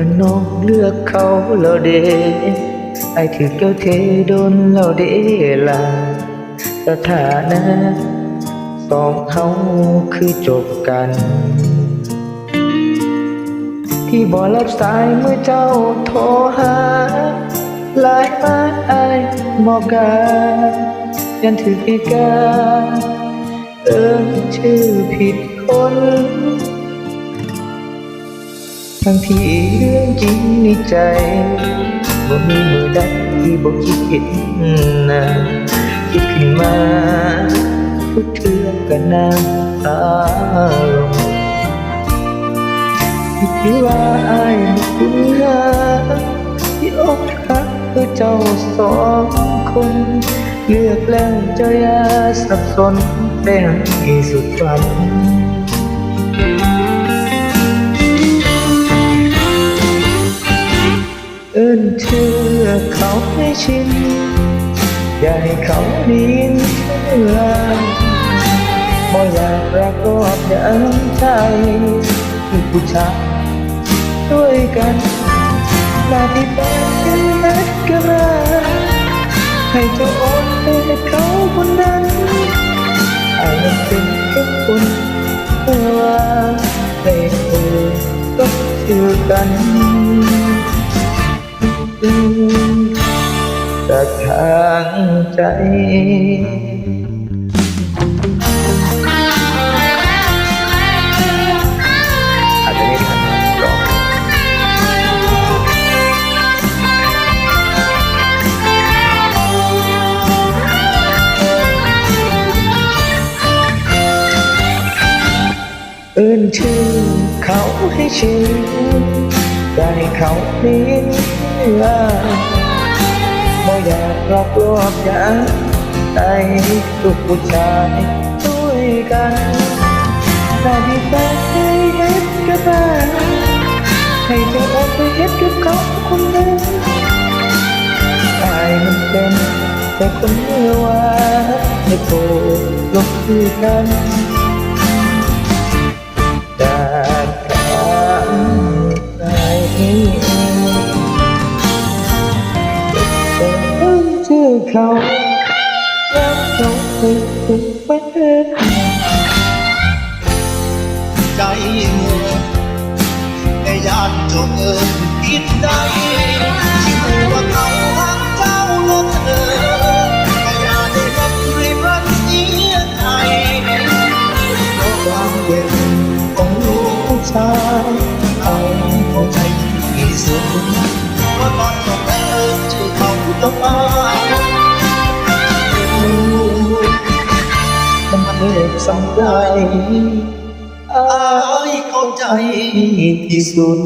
ก็น้องเลือกเขาแล้วเดไอถือเจ้าเทโดนแล้วเดล่ะสถานะสองเขาคือจบกัน ที่บ่รับสายเมื่อเจ้าโทรหาหลายมาอายบอกกายันถือปีกาเอิ้นชื่อผิดคน ทั้งที่เรื่องจริงในใจบ่มีมือใดที่บ่คิดเห็นนะคิดขึ้นมาทุกเทื่อก็น้ำตาลงคิดว่าอายบ่คุณหาที่อกหักคือเจ้าสองคน เลือกแล้วเจ้าอย่าสับสนได้ให้สุดฝันเให้เขาดีนเชื่อบ่อยากรักรอบอย่างใจผู้ชายด้วยกันนาที่เป็นเอ็ดก็มาให้เจ้าโอนให้เขาคนนั้นไอ้มันเป็นแค่คนว่าให้เธอก็เชื่อกัน จากทางใจอาจจะไม่ทันหรอกเอิ้นชื่อเขาให้ชื่อได้เขาเลี้ยงบ่ยาก หลอกลวงอยากได้ลูกผู้ชายด้วยกันแต่ที่แฟนให้เฮ็ดกับบ้านให้เจ้าออกไปเฮ็ดกับเขาคนนั้นอายมันเป็นแต่คนเมื่อวานให้โกรธลบคือกัน เขาแล้วเขาไปสุดประเทศใจมัวแต่ยานจงเอิญคิดได้ เจ็บซ้ำใจอายเข้าใจที่สุด